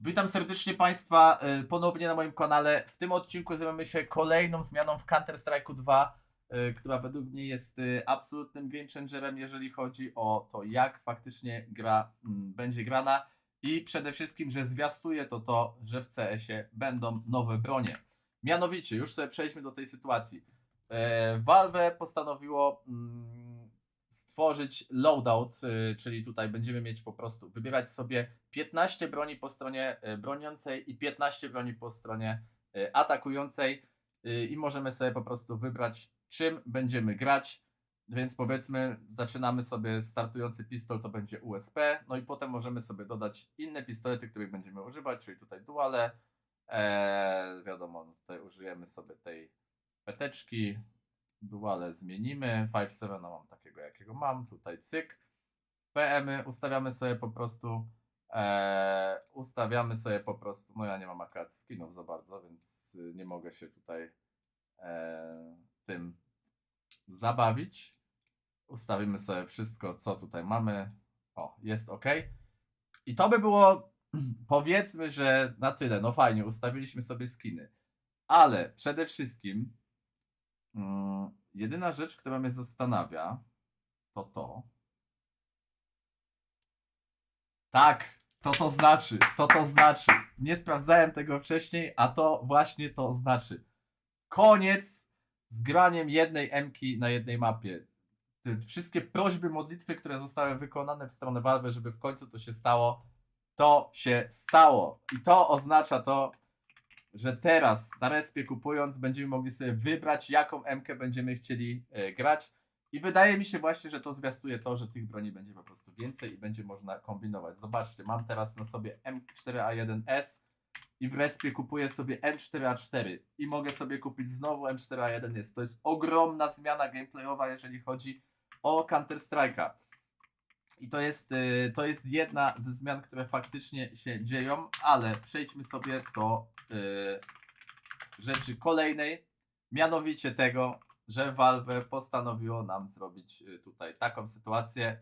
Witam serdecznie Państwa y, ponownie na moim kanale. W tym odcinku zajmiemy się kolejną zmianą w Counter-Strike'u 2, y, która według mnie jest y, absolutnym game changerem, jeżeli chodzi o to, jak faktycznie gra mm, będzie grana i przede wszystkim, że zwiastuje to to, że w CS-ie będą nowe bronie. Mianowicie, już sobie przejdźmy do tej sytuacji. E, Valve postanowiło mm, stworzyć loadout, y, czyli tutaj będziemy mieć po prostu wybierać sobie 15 broni po stronie y, broniącej i 15 broni po stronie y, atakującej i możemy sobie po prostu wybrać czym będziemy grać. Więc powiedzmy, zaczynamy sobie startujący pistol, to będzie USP, no i potem możemy sobie dodać inne pistolety, których będziemy używać, czyli tutaj duale. Eee, wiadomo, no tutaj użyjemy sobie tej peteczki, duale zmienimy. 5.7 no mam takiego, jakiego mam. Tutaj cyk. PM-y ustawiamy sobie po prostu. E, ustawiamy sobie po prostu. No ja nie mam akurat skinów za bardzo, więc y, nie mogę się tutaj e, tym zabawić. Ustawimy sobie wszystko, co tutaj mamy. O, jest ok. I to by było, powiedzmy, że na tyle. No fajnie, ustawiliśmy sobie skiny. Ale przede wszystkim jedyna rzecz, która mnie zastanawia, to to. Tak, to to znaczy, to to znaczy. Nie sprawdzałem tego wcześniej, a to właśnie to znaczy. Koniec z graniem jednej emki na jednej mapie. Te wszystkie prośby, modlitwy, które zostały wykonane w stronę Valve, żeby w końcu to się stało, to się stało. I to oznacza to, że teraz na respie kupując będziemy mogli sobie wybrać, jaką MK będziemy chcieli e, grać. I wydaje mi się właśnie, że to zwiastuje to, że tych broni będzie po prostu więcej i będzie można kombinować. Zobaczcie, mam teraz na sobie M4A1S i w respie kupuję sobie M4A4 i mogę sobie kupić znowu M4A1S. To jest ogromna zmiana gameplayowa, jeżeli chodzi o Counter-Strike'a. I to jest, y, to jest jedna ze zmian, które faktycznie się dzieją, ale przejdźmy sobie do y, rzeczy kolejnej, mianowicie tego, że Valve postanowiło nam zrobić y, tutaj taką sytuację,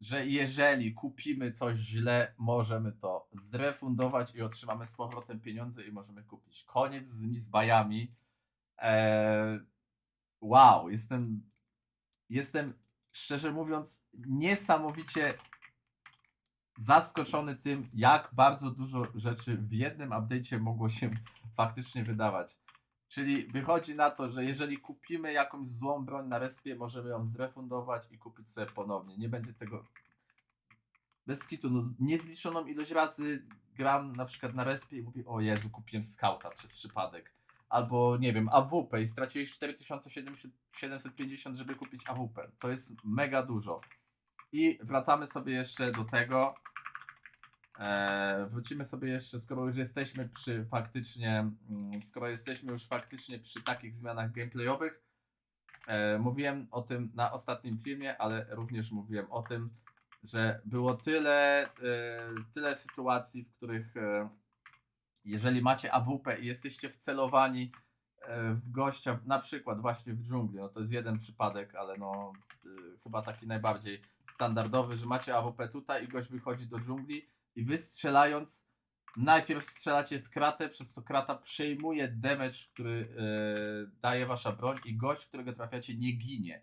że jeżeli kupimy coś źle, możemy to zrefundować i otrzymamy z powrotem pieniądze i możemy kupić. Koniec z Mizbajami. Eee, wow, jestem, jestem szczerze mówiąc niesamowicie zaskoczony tym, jak bardzo dużo rzeczy w jednym update'cie mogło się faktycznie wydawać. Czyli wychodzi na to, że jeżeli kupimy jakąś złą broń na respie, możemy ją zrefundować i kupić sobie ponownie. Nie będzie tego bez kitu. No, niezliczoną ilość razy gram na przykład na respie i mówię, o Jezu, kupiłem skauta przez przypadek. Albo nie wiem, AWP i straciłeś 4750, żeby kupić AWP. To jest mega dużo. I wracamy sobie jeszcze do tego. Eee, wrócimy sobie jeszcze, skoro już jesteśmy przy faktycznie, mm, skoro jesteśmy już faktycznie przy takich zmianach gameplayowych. E, mówiłem o tym na ostatnim filmie, ale również mówiłem o tym, że było tyle, e, tyle sytuacji, w których e, jeżeli macie AWP i jesteście wcelowani e, w gościa, na przykład właśnie w dżungli, no to jest jeden przypadek, ale no y, chyba taki najbardziej standardowy, że macie AWP tutaj i gość wychodzi do dżungli i wy strzelając najpierw strzelacie w kratę, przez co krata przejmuje damage, który e, daje wasza broń i gość, którego trafiacie nie ginie.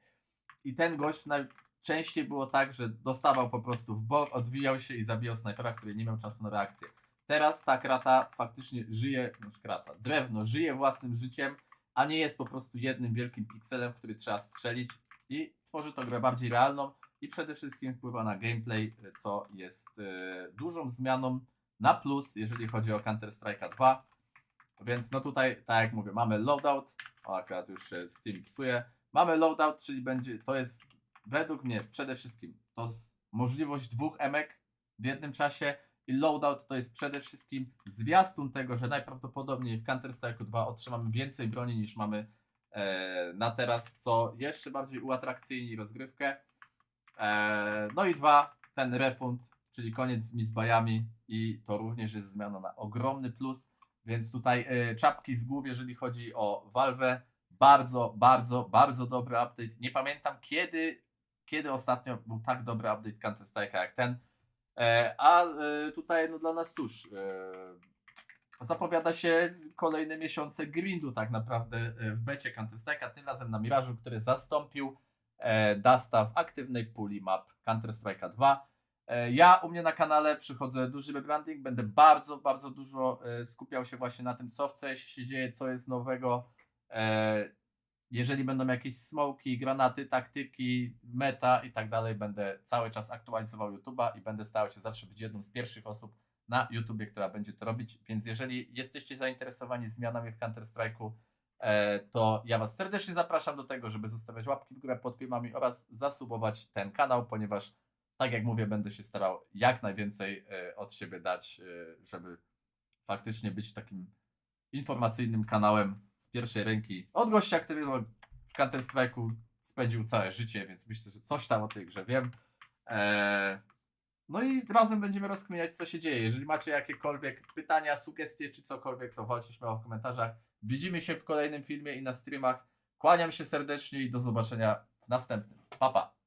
I ten gość najczęściej było tak, że dostawał po prostu w bok, odwijał się i zabijał snajpera, który nie miał czasu na reakcję. Teraz ta krata faktycznie żyje, no krata, drewno żyje własnym życiem, a nie jest po prostu jednym wielkim pikselem, który trzeba strzelić i tworzy to grę bardziej realną i przede wszystkim wpływa na gameplay, co jest e, dużą zmianą na plus, jeżeli chodzi o Counter-Strike'a 2. Więc no tutaj, tak jak mówię, mamy loadout, o akurat już się Steam psuje, mamy loadout, czyli będzie, to jest według mnie przede wszystkim to możliwość dwóch emek w jednym czasie i loadout to jest przede wszystkim zwiastun tego, że najprawdopodobniej w Counter-Strike'u 2 otrzymamy więcej broni niż mamy e, na teraz, co jeszcze bardziej uatrakcyjni rozgrywkę. E, no i dwa, ten refund, czyli koniec z misbajami i to również jest zmiana na ogromny plus, więc tutaj e, czapki z głów, jeżeli chodzi o Valve, bardzo, bardzo, bardzo dobry update. Nie pamiętam kiedy, kiedy ostatnio był tak dobry update Counter-Strike'a jak ten. E, a e, tutaj no dla nas cóż, e, zapowiada się kolejne miesiące grindu tak naprawdę w becie Counter-Strike'a, tym razem na Mirażu, który zastąpił Dusta w aktywnej puli map Counter-Strike'a 2. E, Ja u mnie na kanale przychodzę duży rebranding, będę bardzo, bardzo dużo skupiał się właśnie na tym, co w się dzieje, co jest nowego. Jeżeli będą jakieś smoki, granaty, taktyki, meta i tak dalej, będę cały czas aktualizował YouTube'a i będę starał się zawsze być jedną z pierwszych osób na YouTubie, która będzie to robić. Więc jeżeli jesteście zainteresowani zmianami w Counter-Strike'u, e, to ja Was serdecznie zapraszam do tego, żeby zostawiać łapki w górę pod filmami oraz zasubować ten kanał, ponieważ tak jak mówię, będę się starał jak najwięcej e, od siebie dać, e, żeby faktycznie być takim informacyjnym kanałem z pierwszej ręki od gościa, który no, w Counter-Strike'u spędził całe życie, więc myślę, że coś tam o tej grze wiem. Eee, no i razem będziemy rozkminiać, co się dzieje. Jeżeli macie jakiekolwiek pytania, sugestie czy cokolwiek, to walcie śmiało w komentarzach. Widzimy się w kolejnym filmie i na streamach. Kłaniam się serdecznie i do zobaczenia w następnym. Pa, pa.